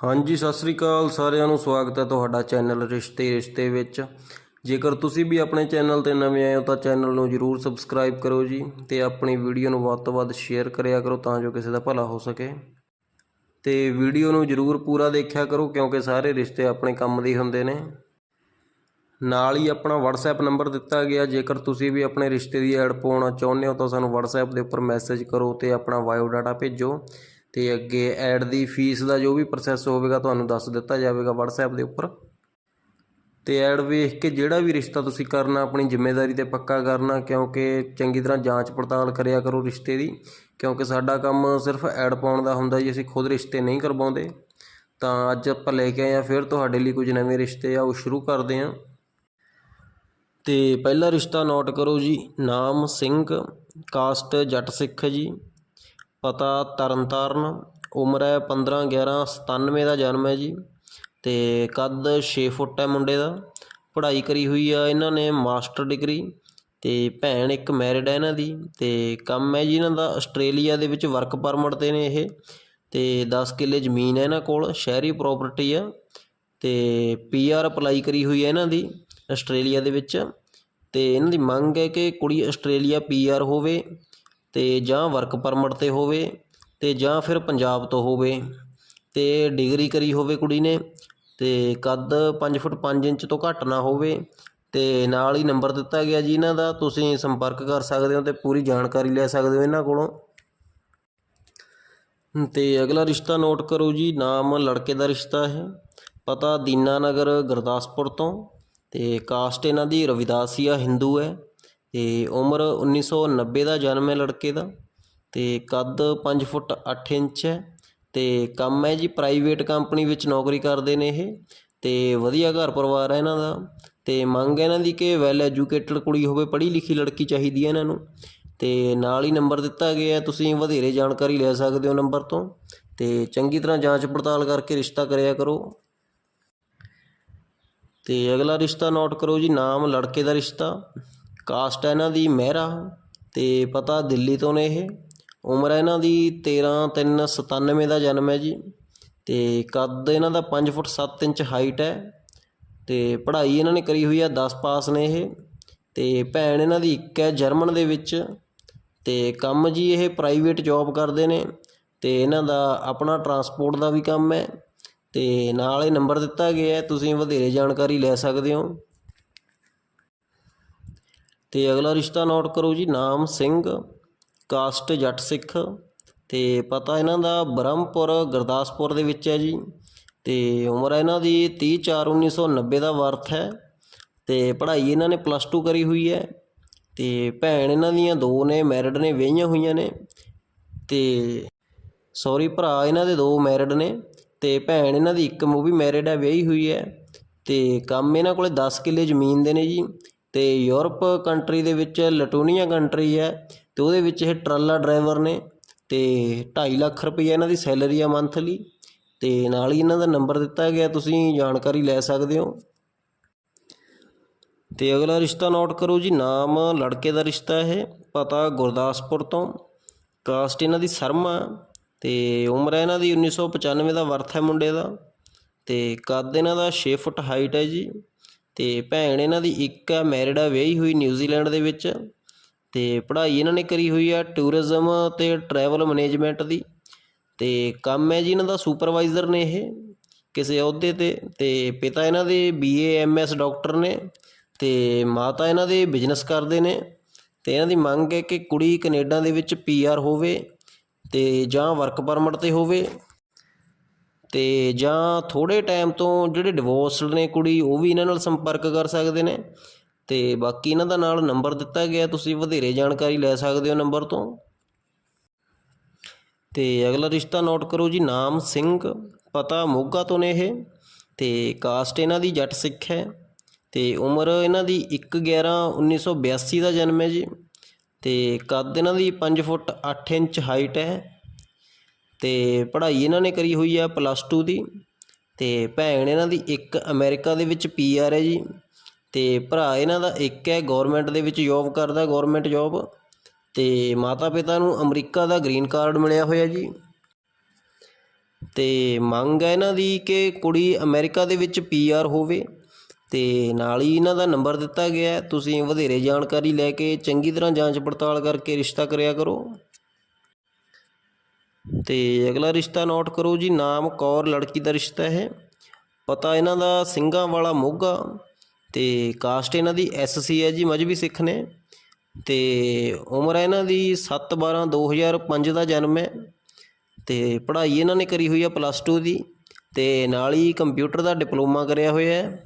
ਹਾਂਜੀ, ਸਤਿ ਸ੍ਰੀ ਅਕਾਲ ਸਾਰਿਆਂ ਨੂੰ। ਸਵਾਗਤ ਹੈ ਤੁਹਾਡਾ ਚੈਨਲ ਰਿਸ਼ਤੇ ਰਿਸ਼ਤੇ ਵਿੱਚ। ਜੇਕਰ ਤੁਸੀਂ ਵੀ ਆਪਣੇ ਚੈਨਲ ਤੇ ਨਵੇਂ ਆਏ ਹੋ ਤਾਂ ਚੈਨਲ ਨੂੰ ਜਰੂਰ ਸਬਸਕ੍ਰਾਈਬ ਕਰੋ ਜੀ ਤੇ ਆਪਣੀ ਵੀਡੀਓ ਨੂੰ ਵੱਧ ਤੋਂ ਵੱਧ ਸ਼ੇਅਰ ਕਰਿਆ ਕਰੋ ਤਾਂ ਜੋ ਕਿਸੇ ਦਾ ਭਲਾ ਹੋ ਸਕੇ। ਤੇ ਵੀਡੀਓ ਨੂੰ ਜਰੂਰ ਪੂਰਾ ਦੇਖਿਆ ਕਰੋ ਕਿਉਂਕਿ ਸਾਰੇ ਰਿਸ਼ਤੇ ਆਪਣੇ ਕੰਮ ਦੇ ਹੁੰਦੇ ਨੇ। ਨਾਲ ਹੀ ਆਪਣਾ WhatsApp ਨੰਬਰ ਦਿੱਤਾ ਗਿਆ। ਜੇਕਰ ਤੁਸੀਂ ਵੀ ਆਪਣੇ ਰਿਸ਼ਤੇ ਦੀ ਐਡ ਪਾਉਣਾ ਚਾਹੁੰਦੇ ਹੋ ਤਾਂ ਸਾਨੂੰ WhatsApp ਦੇ ਉੱਪਰ ਮੈਸੇਜ ਕਰੋ ਤੇ ਆਪਣਾ ਬਾਇਓ ਡਾਟਾ ਭੇਜੋ। ਤੇ ਅੱਗੇ ਐਡ ਦੀ ਫੀਸ ਦਾ ਜੋ ਵੀ ਪ੍ਰੋਸੈਸ ਹੋਵੇਗਾ ਤੁਹਾਨੂੰ ਦੱਸ ਦਿੱਤਾ ਜਾਵੇਗਾ WhatsApp ਦੇ ਉੱਪਰ। ਤੇ ਐਡ ਵੇਖ ਕੇ ਜਿਹੜਾ ਵੀ ਰਿਸ਼ਤਾ ਤੁਸੀਂ ਕਰਨਾ, ਆਪਣੀ ਜ਼ਿੰਮੇਵਾਰੀ ਤੇ ਪੱਕਾ ਕਰਨਾ, ਕਿਉਂਕਿ ਚੰਗੀ ਤਰ੍ਹਾਂ ਜਾਂਚ ਪੜਤਾਲ ਕਰਿਆ ਕਰੋ ਰਿਸ਼ਤੇ ਦੀ, ਕਿਉਂਕਿ ਸਾਡਾ ਕੰਮ ਸਿਰਫ ਐਡ ਪਾਉਣ ਦਾ ਹੁੰਦਾ ਜੀ, ਅਸੀਂ ਖੁਦ ਰਿਸ਼ਤੇ ਨਹੀਂ ਕਰਵਾਉਂਦੇ। ਤਾਂ ਅੱਜ ਆਪਾਂ ਲੈ ਕੇ ਆਏ ਹਾਂ, ਫਿਰ ਤੁਹਾਡੇ ਲਈ ਕੁਝ ਨਵੇਂ ਰਿਸ਼ਤੇ ਆ, ਉਹ ਸ਼ੁਰੂ ਕਰਦੇ ਹਾਂ। ਤੇ ਪਹਿਲਾ ਰਿਸ਼ਤਾ ਨੋਟ ਕਰੋ ਜੀ, ਨਾਮ ਸਿੰਘ ਕਾਸਟ ਜੱਟ ਸਿੱਖ ਜੀ। ਪਤਾ ਤਰਨਤਾਰਨ, ਉਮਰ ਹੈ 15 11 97 ਦਾ ਜਨਮ ਹੈ ਜੀ ਤੇ ਕੱਦ 6 ਫੁੱਟ ਹੈ ਮੁੰਡੇ ਦਾ। ਪੜ੍ਹਾਈ ਕਰੀ ਹੋਈ ਆ ਇਹਨਾਂ ਨੇ, ਮਾਸਟਰ ਡਿਗਰੀ ਤੇ ਭੈਣ ਇੱਕ ਮੈਰਿਡ ਹੈ ਇਹਨਾਂ ਦੀ ਤੇ ਕੰਮ ਹੈ ਜੀ ਇਹਨਾਂ ਦਾ ਆਸਟ੍ਰੇਲੀਆ ਦੇ ਵਿੱਚ ਵਰਕ ਪਰਮਿਟ ਤੇ ਨੇ ਇਹ ਤੇ 10 ਕਿੱਲੇ ਜ਼ਮੀਨ ਹੈ ਇਹਨਾਂ ਕੋਲ, ਸ਼ਹਿਰੀ ਪ੍ਰਾਪਰਟੀ ਆ ਤੇ ਪੀਆਰ ਅਪਲਾਈ ਕਰੀ ਹੋਈ ਹੈ ਇਹਨਾਂ ਦੀ ਆਸਟ੍ਰੇਲੀਆ ਦੇ ਵਿੱਚ ਤੇ ਇਹਨਾਂ ਦੀ ਮੰਗ ਹੈ ਕਿ ਕੁੜੀ ਆਸਟ੍ਰੇਲੀਆ ਪੀਆਰ ਹੋਵੇ। ਅਤੇ ਜਾਂ ਵਰਕ ਪਰਮਿਟ ਤੇ ਹੋਵੇ ਅਤੇ ਜਾਂ ਫਿਰ ਪੰਜਾਬ ਤੋਂ ਹੋਵੇ ਅਤੇ ਡਿਗਰੀ ਕਰੀ ਹੋਵੇ ਕੁੜੀ ਨੇ ਅਤੇ ਕੱਦ ਪੰਜ ਫੁੱਟ ਪੰਜ ਇੰਚ ਤੋਂ ਘੱਟ ਨਾ ਹੋਵੇ ਅਤੇ ਨਾਲ ਹੀ ਨੰਬਰ ਦਿੱਤਾ ਗਿਆ ਜੀ ਇਹਨਾਂ ਦਾ, ਤੁਸੀਂ ਸੰਪਰਕ ਕਰ ਸਕਦੇ ਹੋ ਅਤੇ ਪੂਰੀ ਜਾਣਕਾਰੀ ਲੈ ਸਕਦੇ ਹੋ ਇਹਨਾਂ ਕੋਲੋਂ। ਤੇ ਅਗਲਾ ਰਿਸ਼ਤਾ ਨੋਟ ਕਰੋ ਜੀ, ਨਾਮ ਲੜਕੇ ਦਾ ਰਿਸ਼ਤਾ ਹੈ, ਪਤਾ ਦੀਨਾ ਨਗਰ ਗੁਰਦਾਸਪੁਰ ਤੋਂ ਤੇ ਕਾਸਟ ਇਹਨਾਂ ਦੀ ਰਵਿਦਾਸੀਆ ਹਿੰਦੂ ਹੈ। ਅਤੇ ਉਮਰ 1990 ਦਾ ਜਨਮ ਹੈ ਲੜਕੇ ਦਾ ਅਤੇ ਕੱਦ ਪੰਜ ਫੁੱਟ ਅੱਠ ਇੰਚ ਹੈ ਅਤੇ ਕੰਮ ਹੈ ਜੀ ਪ੍ਰਾਈਵੇਟ ਕੰਪਨੀ ਵਿੱਚ ਨੌਕਰੀ ਕਰਦੇ ਨੇ ਇਹ ਅਤੇ ਵਧੀਆ ਘਰ ਪਰਿਵਾਰ ਹੈ ਇਹਨਾਂ ਦਾ ਅਤੇ ਮੰਗ ਹੈ ਇਹਨਾਂ ਦੀ ਕਿ ਵੈੱਲ ਐਜੂਕੇਟਡ ਕੁੜੀ ਹੋਵੇ, ਪੜ੍ਹੀ ਲਿਖੀ ਲੜਕੀ ਚਾਹੀਦੀ ਹੈ ਇਹਨਾਂ ਨੂੰ ਅਤੇ ਨਾਲ ਹੀ ਨੰਬਰ ਦਿੱਤਾ ਗਿਆ ਤੁਸੀਂ ਵਧੇਰੇ ਜਾਣਕਾਰੀ ਲੈ ਸਕਦੇ ਹੋ ਨੰਬਰ ਤੋਂ ਅਤੇ ਚੰਗੀ ਤਰ੍ਹਾਂ ਜਾਂਚ ਪੜਤਾਲ ਕਰਕੇ ਰਿਸ਼ਤਾ ਕਰਿਆ ਕਰੋ। ਅਤੇ ਅਗਲਾ ਰਿਸ਼ਤਾ ਨੋਟ ਕਰੋ ਜੀ, ਨਾਮ ਲੜਕੇ ਦਾ ਰਿਸ਼ਤਾ। ਕਾਸਟ ਹੈ ਇਹਨਾਂ ਦੀ ਮਹਿਰਾ ਅਤੇ ਪਤਾ ਦਿੱਲੀ ਤੋਂ ਨੇ ਇਹ। ਉਮਰ ਹੈ ਇਹਨਾਂ ਦੀ 13 3 97 ਦਾ ਜਨਮ ਹੈ ਜੀ। ਤੇ ਕੱਦ ਇਹਨਾਂ ਦਾ 5 ਫੁੱਟ 7 ਇੰਚ ਹਾਈਟ ਹੈ। ਤੇ ਪੜ੍ਹਾਈ ਇਹਨਾਂ ਨੇ ਕਰੀ ਹੋਈ ਆ 10 ਪਾਸ ਨੇ ਇਹ। ਤੇ ਭੈਣ ਇਹਨਾਂ ਦੀ ਇੱਕ ਹੈ ਜਰਮਨ ਦੇ ਵਿੱਚ। ਤੇ ਕੰਮ ਜੀ ਇਹ ਪ੍ਰਾਈਵੇਟ ਜੌਬ ਕਰਦੇ ਨੇ। ਤੇ ਇਹਨਾਂ ਦਾ ਆਪਣਾ ਟਰਾਂਸਪੋਰਟ ਦਾ ਵੀ ਕੰਮ ਹੈ। ਤੇ ਨਾਲ ਇਹ ਨੰਬਰ ਦਿੱਤਾ ਗਿਆ ਹੈ, ਤੁਸੀਂ ਵਧੇਰੇ ਜਾਣਕਾਰੀ ਲੈ ਸਕਦੇ ਹੋ। ਤੇ ਅਗਲਾ ਰਿਸ਼ਤਾ ਨੋਟ ਕਰੋ ਜੀ, ਨਾਮ ਸਿੰਘ, ਕਾਸਟ ਜੱਟ ਸਿੱਖ ਤੇ ਪਤਾ ਇਹਨਾਂ ਦਾ ਬ੍ਰਹਮਪੁਰ, ਗੁਰਦਾਸਪੁਰ ਦੇ ਵਿੱਚ ਹੈ ਜੀ ਤੇ ਉਮਰ ਇਹਨਾਂ ਦੀ 30 4 1990 ਦਾ ਵਰਥ ਹੈ ਤੇ ਪੜ੍ਹਾਈ ਇਹਨਾਂ ਨੇ ਪਲੱਸ 2 ਕਰੀ ਹੋਈ ਹੈ ਤੇ ਭੈਣ ਇਹਨਾਂ ਦੀਆਂ ਦੋ ਨੇ, ਮੈਰਿਡ ਨੇ, ਵਿਆਹੀਆਂ ਹੋਈਆਂ ਨੇ ਤੇ ਸੌਰੀ ਭਰਾ ਇਹਨਾਂ ਦੇ ਦੋ ਮੈਰਿਡ ਨੇ ਤੇ ਭੈਣ ਇਹਨਾਂ ਦੀ ਇੱਕ ਉਹ ਵੀ ਮੈਰਿਡ ਹੈ, ਵਿਆਹੀ ਹੋਈ ਹੈ ਤੇ ਕੰਮ ਇਹਨਾਂ ਕੋਲੇ 10 ਕਿੱਲੇ ਜ਼ਮੀਨ ਦੇ ਨੇ ਜੀ ਅਤੇ ਯੂਰਪ ਕੰਟਰੀ ਦੇ ਵਿੱਚ ਲਟੂਨੀਆ ਕੰਟਰੀ ਹੈ ਅਤੇ ਉਹਦੇ ਵਿੱਚ ਇਹ ਟਰਾਲਾ ਡਰਾਈਵਰ ਨੇ ਅਤੇ ਢਾਈ ਲੱਖ ਰੁਪਈਆ ਇਹਨਾਂ ਦੀ ਸੈਲਰੀ ਆ ਮੰਥਲੀ ਅਤੇ ਨਾਲ ਹੀ ਇਹਨਾਂ ਦਾ ਨੰਬਰ ਦਿੱਤਾ ਗਿਆ, ਤੁਸੀਂ ਜਾਣਕਾਰੀ ਲੈ ਸਕਦੇ ਹੋ। ਤੇ ਅਗਲਾ ਰਿਸ਼ਤਾ ਨੋਟ ਕਰੋ ਜੀ, ਨਾਮ ਲੜਕੇ ਦਾ ਰਿਸ਼ਤਾ ਹੈ, ਪਤਾ ਗੁਰਦਾਸਪੁਰ ਤੋਂ। ਕਾਸਟ ਇਹਨਾਂ ਦੀ ਸਰਮਾ ਤੇ ਉਮਰ ਹੈ ਇਹਨਾਂ ਦੀ 1995 ਦਾ, ਵਰਥ ਹੈ ਮੁੰਡੇ ਦਾ ਤੇ ਕੱਦ ਇਹਨਾਂ ਦਾ 6 ਫੁੱਟ ਹਾਈਟ ਹੈ ਜੀ। ਅਤੇ ਭੈਣ ਇਹਨਾਂ ਦੀ ਇੱਕ ਹੈ ਮੈਰਿਡ ਹੈ ਵਿਆਹੀ ਹੋਈ ਨਿਊਜ਼ੀਲੈਂਡ ਦੇ ਵਿੱਚ ਅਤੇ ਪੜ੍ਹਾਈ ਇਹਨਾਂ ਨੇ ਕਰੀ ਹੋਈ ਆ ਟੂਰਿਜ਼ਮ ਅਤੇ ਟਰੈਵਲ ਮੈਨੇਜਮੈਂਟ ਦੀ ਅਤੇ ਕੰਮ ਹੈ ਜੀ ਇਹਨਾਂ ਦਾ ਸੁਪਰਵਾਈਜ਼ਰ ਨੇ ਇਹ ਕਿਸੇ ਅਹੁਦੇ ਤੇ ਅਤੇ ਪਿਤਾ ਇਹਨਾਂ ਦੇ B A BA MS doctor ਨੇ ਅਤੇ ਮਾਤਾ ਇਹਨਾਂ ਦੇ ਬਿਜ਼ਨਸ ਕਰਦੇ ਨੇ ਅਤੇ ਇਹਨਾਂ ਦੀ ਮੰਗ ਹੈ ਕਿ ਕੁੜੀ ਕੈਨੇਡਾ ਦੇ ਵਿੱਚ ਪੀ ਆਰ ਹੋਵੇ ਅਤੇ ਜਾਂ ਵਰਕ ਪਰਮਿਟ ਤੇ ਹੋਵੇ ਅਤੇ ਜਾਂ ਥੋੜ੍ਹੇ ਟਾਈਮ ਤੋਂ ਜਿਹੜੇ ਡਿਵੋਰਸਡ ਨੇ ਕੁੜੀ, ਉਹ ਵੀ ਇਹਨਾਂ ਨਾਲ ਸੰਪਰਕ ਕਰ ਸਕਦੇ ਨੇ। ਅਤੇ ਬਾਕੀ ਇਹਨਾਂ ਦਾ ਨਾਲ ਨੰਬਰ ਦਿੱਤਾ ਗਿਆ, ਤੁਸੀਂ ਵਧੇਰੇ ਜਾਣਕਾਰੀ ਲੈ ਸਕਦੇ ਹੋ ਨੰਬਰ ਤੋਂ। ਤੇ ਅਗਲਾ ਰਿਸ਼ਤਾ ਨੋਟ ਕਰੋ ਜੀ, ਨਾਮ ਸਿੰਘ, ਪਤਾ ਮੋਗਾ ਤੋਂ ਨੇ ਇਹ। ਤੇ ਕਾਸਟ ਇਹਨਾਂ ਦੀ ਜੱਟ ਸਿੱਖ ਹੈ। ਤੇ ਉਮਰ ਇਹਨਾਂ ਦੀ 1 11 1982 ਦਾ ਜਨਮ ਹੈ ਜੀ। ਤੇ ਕੱਦ ਇਹਨਾਂ ਦੀ 5 ਫੁੱਟ 8 ਇੰਚ ਹਾਈਟ ਹੈ। ਅਤੇ ਪੜ੍ਹਾਈ ਇਹਨਾਂ ਨੇ ਕਰੀ ਹੋਈ ਆ ਪਲੱਸ ਟੂ ਦੀ ਅਤੇ ਭੈਣ ਇਹਨਾਂ ਦੀ ਇੱਕ ਅਮਰੀਕਾ ਦੇ ਵਿੱਚ ਪੀ ਆਰ ਹੈ ਜੀ ਅਤੇ ਭਰਾ ਇਹਨਾਂ ਦਾ ਇੱਕ ਹੈ ਗੌਰਮੈਂਟ ਦੇ ਵਿੱਚ ਜੋਬ ਕਰਦਾ ਗੌਰਮੈਂਟ ਜੋਬ ਅਤੇ ਮਾਤਾ ਪਿਤਾ ਨੂੰ ਅਮਰੀਕਾ ਦਾ ਗ੍ਰੀਨ ਕਾਰਡ ਮਿਲਿਆ ਹੋਇਆ ਜੀ। ਅਤੇ ਮੰਗ ਹੈ ਇਹਨਾਂ ਦੀ ਕਿ ਕੁੜੀ ਅਮਰੀਕਾ ਦੇ ਵਿੱਚ ਪੀ ਆਰ ਹੋਵੇ ਅਤੇ ਨਾਲ ਹੀ ਇਹਨਾਂ ਦਾ ਨੰਬਰ ਦਿੱਤਾ ਗਿਆ ਤੁਸੀਂ ਵਧੇਰੇ ਜਾਣਕਾਰੀ ਲੈ ਕੇ ਚੰਗੀ ਤਰ੍ਹਾਂ ਜਾਂਚ ਪੜਤਾਲ ਕਰਕੇ ਰਿਸ਼ਤਾ ਕਰਿਆ ਕਰੋ। ਤੇ ਅਗਲਾ ਰਿਸ਼ਤਾ ਨੋਟ ਕਰੋ ਜੀ, ਨਾਮ ਕੌਰ ਲੜਕੀ ਦਾ ਰਿਸ਼ਤਾ ਹੈ। ਪਤਾ ਇਹਨਾਂ ਦਾ ਸਿੰਘਾਂ ਵਾਲਾ ਮੋਗਾ ਤੇ ਕਾਸਟ ਇਹਨਾਂ ਦੀ ਐਸਸੀ ਹੈ ਜੀ ਮਜਬੀ ਸਿੱਖ ਨੇ। ਤੇ ਉਮਰ ਹੈ ਇਹਨਾਂ ਦੀ 7 12 2005 ਦਾ ਜਨਮ ਹੈ। ਤੇ ਪੜ੍ਹਾਈ ਇਹਨਾਂ ਨੇ ਕਰੀ ਹੋਈ ਹੈ ਪਲੱਸ 2 ਦੀ ਤੇ ਨਾਲ ਹੀ ਕੰਪਿਊਟਰ ਦਾ ਡਿਪਲੋਮਾ ਕਰਿਆ ਹੋਇਆ ਹੈ।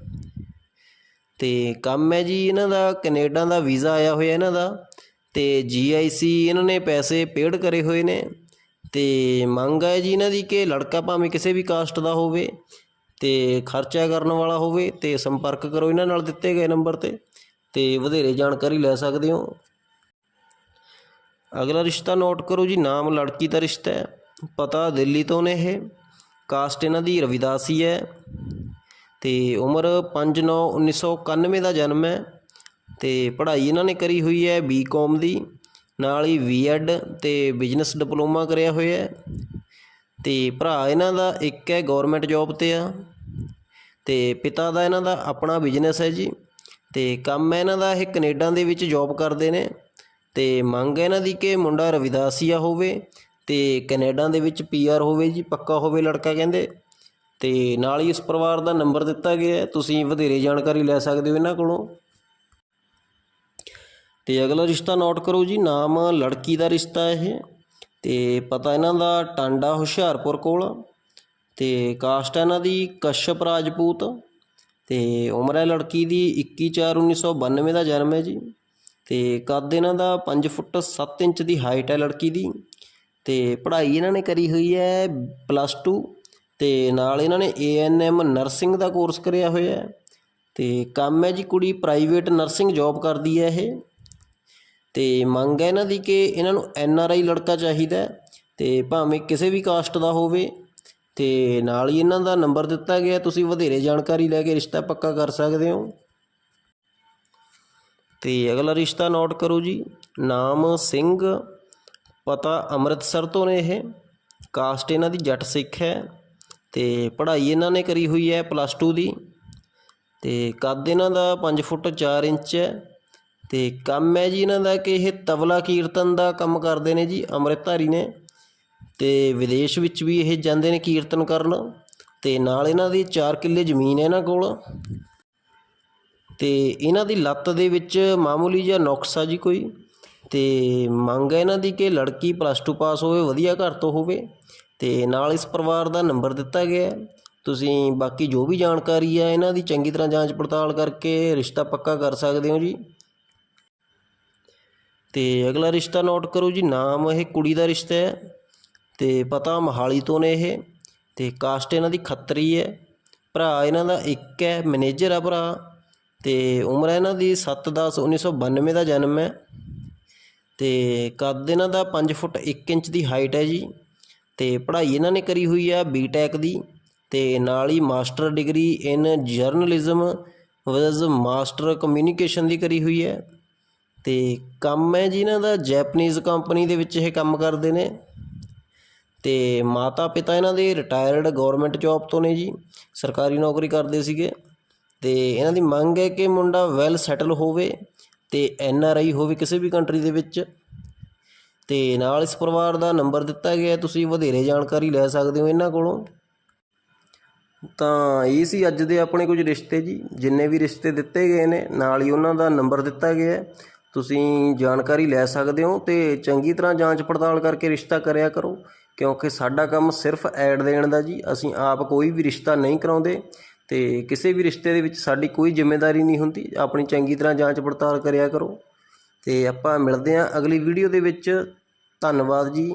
ਤੇ ਕੰਮ ਹੈ ਜੀ ਇਹਨਾਂ ਦਾ, ਕੈਨੇਡਾ ਦਾ ਵੀਜ਼ਾ ਆਇਆ ਹੋਇਆ ਇਹਨਾਂ ਦਾ ਤੇ ਜੀਆਈਸੀ ਇਹਨਾਂ ਨੇ ਪੈਸੇ ਪੇਡ ਕਰੇ ਹੋਏ ਨੇ। ਅਤੇ ਮੰਗ ਹੈ ਜੀ ਇਹਨਾਂ ਦੀ ਕਿ ਲੜਕਾ ਭਾਵੇਂ ਕਿਸੇ ਵੀ ਕਾਸਟ ਦਾ ਹੋਵੇ ਅਤੇ ਖਰਚਾ ਕਰਨ ਵਾਲਾ ਹੋਵੇ ਅਤੇ ਸੰਪਰਕ ਕਰੋ ਇਹਨਾਂ ਨਾਲ ਦਿੱਤੇ ਗਏ ਨੰਬਰ ਤੇ ਅਤੇ ਵਧੇਰੇ ਜਾਣਕਾਰੀ ਲੈ ਸਕਦੇ ਹੋ। ਅਗਲਾ ਰਿਸ਼ਤਾ ਨੋਟ ਕਰੋ ਜੀ, ਨਾਮ ਲੜਕੀ ਦਾ ਰਿਸ਼ਤਾ ਹੈ, ਪਤਾ ਦਿੱਲੀ ਤੋਂ ਨੇ ਇਹ ਕਾਸਟ ਇਹਨਾਂ ਦੀ ਰਵਿਦਾਸੀ ਹੈ ਤੇ ਉਮਰ 5/9/1991 ਦਾ ਜਨਮ ਹੈ ਤੇ ਪੜ੍ਹਾਈ ਇਹਨਾਂ ਨੇ ਕਰੀ ਹੋਈ ਹੈ ਬੀਕਾਮ ਦੀ। ਨਾਲ ਹੀ ਬੀਐਡ ਤੇ ਬਿਜ਼ਨਸ ਡਿਪਲੋਮਾ ਕਰਿਆ ਹੋਇਆ ਹੈ। ਤੇ ਭਰਾ ਇਹਨਾਂ ਦਾ ਇੱਕ ਹੈ ਗਵਰਨਮੈਂਟ ਜੌਬ ਤੇ ਆ ਤੇ ਪਿਤਾ ਦਾ ਇਹਨਾਂ ਦਾ ਆਪਣਾ ਬਿਜ਼ਨਸ ਹੈ ਜੀ। ਤੇ ਕੰਮ ਹੈ ਇਹਨਾਂ ਦਾ ਇਹ ਕੈਨੇਡਾ ਦੇ ਵਿੱਚ ਜੌਬ ਕਰਦੇ ਨੇ। ਤੇ ਮੰਗ ਹੈ ਇਹਨਾਂ ਦੀ ਕਿ ਮੁੰਡਾ ਰਵਿਦਾਸੀਆ ਹੋਵੇ ਤੇ ਕੈਨੇਡਾ ਦੇ ਵਿੱਚ ਪੀਆਰ ਹੋਵੇ ਜੀ, ਪੱਕਾ ਹੋਵੇ ਲੜਕਾ ਕਹਿੰਦੇ। ਤੇ ਨਾਲ ਹੀ ਇਸ ਪਰਿਵਾਰ ਦਾ ਨੰਬਰ ਦਿੱਤਾ ਗਿਆ ਤੁਸੀਂ ਵਧੇਰੇ ਜਾਣਕਾਰੀ ਲੈ ਸਕਦੇ ਹੋ ਇਹਨਾਂ ਕੋਲੋਂ। ਤੇ ਅਗਲਾ ਰਿਸ਼ਤਾ ਨੋਟ ਕਰੋ ਜੀ, ਨਾਮ ਲੜਕੀ ਦਾ ਰਿਸ਼ਤਾ ਇਹ। ਤੇ ਪਤਾ ਇਹਨਾਂ ਦਾ ਟਾਂਡਾ ਹੁਸ਼ਿਆਰਪੁਰ ਕੋਲ। ਤੇ ਕਾਸਟ ਹੈ ਇਹਨਾਂ ਦੀ ਕਸ਼ਪ ਰਾਜਪੂਤ। ਤੇ ਉਮਰ ਹੈ ਲੜਕੀ ਦੀ 21/4/1992 ਦਾ ਜਨਮ ਹੈ ਜੀ। ਤੇ ਕੱਦ ਇਹਨਾਂ ਦਾ 5 ਫੁੱਟ 7 ਇੰਚ ਦੀ ਹਾਈਟ ਹੈ ਲੜਕੀ ਦੀ। ਤੇ ਪੜ੍ਹਾਈ ਇਹਨਾਂ ਨੇ ਕਰੀ ਹੋਈ ਹੈ ਪਲੱਸ 2 ਤੇ ਨਾਲ ਇਹਨਾਂ ਨੇ ਏਐਨਐਮ ਨਰਸਿੰਗ ਦਾ ਕੋਰਸ ਕਰਿਆ ਹੋਇਆ ਹੈ। ਤੇ ਕੰਮ ਹੈ ਜੀ ਕੁੜੀ ਪ੍ਰਾਈਵੇਟ ਨਰਸਿੰਗ ਜੌਬ ਕਰਦੀ ਹੈ ਇਹ। ਅਤੇ ਮੰਗ ਹੈ ਇਹਨਾਂ ਦੀ ਕਿ ਇਹਨਾਂ ਨੂੰ ਐਨ ਆਰ ਆਈ ਲੜਕਾ ਚਾਹੀਦਾ ਅਤੇ ਭਾਵੇਂ ਕਿਸੇ ਵੀ ਕਾਸਟ ਦਾ ਹੋਵੇ ਅਤੇ ਨਾਲ ਹੀ ਇਹਨਾਂ ਦਾ ਨੰਬਰ ਦਿੱਤਾ ਗਿਆ, ਤੁਸੀਂ ਵਧੇਰੇ ਜਾਣਕਾਰੀ ਲੈ ਕੇ ਰਿਸ਼ਤਾ ਪੱਕਾ ਕਰ ਸਕਦੇ ਹੋ। ਅਤੇ ਅਗਲਾ ਰਿਸ਼ਤਾ ਨੋਟ ਕਰੋ ਜੀ, ਨਾਮ ਸਿੰਘ, ਪਤਾ ਅੰਮ੍ਰਿਤਸਰ ਤੋਂ ਨੇ ਇਹ, ਕਾਸਟ ਇਹਨਾਂ ਦੀ ਜੱਟ ਸਿੱਖ ਹੈ ਤੇ ਪੜ੍ਹਾਈ ਇਹਨਾਂ ਨੇ ਕਰੀ ਹੋਈ ਹੈ ਪਲੱਸ 2 ਦੀ ਤੇ ਕੱਦ ਇਹਨਾਂ ਦਾ 5 ਫੁੱਟ 4 ਇੰਚ ਹੈ। ਤੇ ਕੰਮ ਹੈ ਜੀ ਇਹਨਾਂ ਦਾ ਕਿ ਇਹ ਤਬਲਾ ਕੀਰਤਨ ਦਾ ਕੰਮ ਕਰਦੇ ਨੇ ਜੀ, ਅੰਮ੍ਰਿਤਧਾਰੀ ਨੇ ਤੇ ਵਿਦੇਸ਼ ਵਿੱਚ ਵੀ ਇਹ ਜਾਂਦੇ ਨੇ ਕੀਰਤਨ ਕਰਨ ਤੇ ਨਾਲ ਇਹਨਾਂ ਦੀ 4 ਕਿੱਲੇ ਜ਼ਮੀਨ ਹੈ ਇਹਨਾਂ ਕੋਲ। ਤੇ ਇਹਨਾਂ ਦੀ ਲੱਤ ਦੇ ਵਿੱਚ ਮਾਮੂਲੀ ਜਿਹਾ ਨੁਕਸ ਆ ਜੀ ਕੋਈ। ਤੇ ਮੰਗ ਹੈ ਇਹਨਾਂ ਦੀ ਕਿ ਲੜਕੀ ਪਲੱਸ 2 ਪਾਸ ਹੋਵੇ, ਵਧੀਆ ਘਰ ਤੋਂ ਹੋਵੇ। ਤੇ ਨਾਲ ਇਸ ਪਰਿਵਾਰ ਦਾ ਨੰਬਰ ਦਿੱਤਾ ਗਿਆ ਤੁਸੀਂ ਬਾਕੀ ਜੋ ਵੀ ਜਾਣਕਾਰੀ ਹੈ, ਇਹਨਾਂ ਦੀ ਚੰਗੀ ਤਰ੍ਹਾਂ ਜਾਂਚ ਪੜਤਾਲ ਕਰਕੇ ਰਿਸ਼ਤਾ ਪੱਕਾ ਕਰ ਸਕਦੇ ਹੋ ਜੀ। ਤੇ ਅਗਲਾ ਰਿਸ਼ਤਾ ਨੋਟ ਕਰੋ ਜੀ, ਨਾਮ ਇਹ ਕੁੜੀ ਦਾ ਰਿਸ਼ਤਾ ਹੈ ਤੇ ਪਤਾ ਮਹਾਲੀ ਤੋਂ ਨੇ ਇਹ ਤੇ ਕਾਸਟ ਇਹਨਾਂ ਦੀ ਖੱਤਰੀ ਹੈ। ਭਰਾ ਇਹਨਾਂ ਦਾ ਇੱਕ ਹੈ, ਮੈਨੇਜਰ ਆ ਭਰਾ ਤੇ ਉਮਰ ਇਹਨਾਂ ਦੀ 7/10/1992 ਦਾ ਜਨਮ ਹੈ ਤੇ ਕੱਦ ਇਹਨਾਂ ਦਾ 5 ਫੁੱਟ 1 ਇੰਚ ਦੀ ਹਾਈਟ ਹੈ ਜੀ ਤੇ ਪੜ੍ਹਾਈ ਇਹਨਾਂ ਨੇ ਕਰੀ ਹੋਈ ਆ ਬੀਟੈਕ ਦੀ ਤੇ ਨਾਲ ਹੀ master degree in journalism with master communication ਦੀ ਕਰੀ ਹੋਈ ਹੈ। ਅਤੇ ਕੰਮ ਹੈ ਜੀ ਇਹਨਾਂ ਦਾ ਜੈਪਨੀਜ਼ ਕੰਪਨੀ ਦੇ ਵਿੱਚ ਇਹ ਕੰਮ ਕਰਦੇ ਨੇ। ਅਤੇ ਮਾਤਾ ਪਿਤਾ ਇਹਨਾਂ ਦੇ ਰਿਟਾਇਰਡ ਗਵਰਨਮੈਂਟ ਜੌਬ ਤੋਂ ਨੇ ਜੀ, ਸਰਕਾਰੀ ਨੌਕਰੀ ਕਰਦੇ ਸੀਗੇ। ਅਤੇ ਇਹਨਾਂ ਦੀ ਮੰਗ ਹੈ ਕਿ ਮੁੰਡਾ ਵੈਲ ਸੈਟਲ ਹੋਵੇ ਅਤੇ ਐਨ ਆਰ ਆਈ ਹੋਵੇ ਕਿਸੇ ਵੀ ਕੰਟਰੀ ਦੇ ਵਿੱਚ। ਤੇ ਨਾਲ ਇਸ ਪਰਿਵਾਰ ਦਾ ਨੰਬਰ ਦਿੱਤਾ ਗਿਆ ਤੁਸੀਂ ਵਧੇਰੇ ਜਾਣਕਾਰੀ ਲੈ ਸਕਦੇ ਹੋ ਇਹਨਾਂ ਕੋਲੋਂ। ਤਾਂ ਇਹ ਸੀ ਅੱਜ ਦੇ ਆਪਣੇ ਕੁਝ ਰਿਸ਼ਤੇ ਜੀ, ਜਿੰਨੇ ਵੀ ਰਿਸ਼ਤੇ ਦਿੱਤੇ ਗਏ ਨੇ, ਨਾਲ ਹੀ ਉਹਨਾਂ ਦਾ ਨੰਬਰ ਦਿੱਤਾ ਗਿਆ ਤੁਸੀਂ ਜਾਣਕਾਰੀ ਲੈ ਸਕਦੇ ਹੋ ਅਤੇ ਚੰਗੀ ਤਰ੍ਹਾਂ ਜਾਂਚ ਪੜਤਾਲ ਕਰਕੇ ਰਿਸ਼ਤਾ ਕਰਿਆ ਕਰੋ, ਕਿਉਂਕਿ ਸਾਡਾ ਕੰਮ ਸਿਰਫ ਐਡ ਦੇਣ ਦਾ ਜੀ। ਅਸੀਂ ਆਪ ਕੋਈ ਵੀ ਰਿਸ਼ਤਾ ਨਹੀਂ ਕਰਾਉਂਦੇ ਅਤੇ ਕਿਸੇ ਵੀ ਰਿਸ਼ਤੇ ਦੇ ਵਿੱਚ ਸਾਡੀ ਕੋਈ ਜ਼ਿੰਮੇਵਾਰੀ ਨਹੀਂ ਹੁੰਦੀ। ਆਪਣੀ ਚੰਗੀ ਤਰ੍ਹਾਂ ਜਾਂਚ ਪੜਤਾਲ ਕਰਿਆ ਕਰੋ ਅਤੇ ਆਪਾਂ ਮਿਲਦੇ ਹਾਂ ਅਗਲੀ ਵੀਡੀਓ ਦੇ ਵਿੱਚ। ਧੰਨਵਾਦ ਜੀ।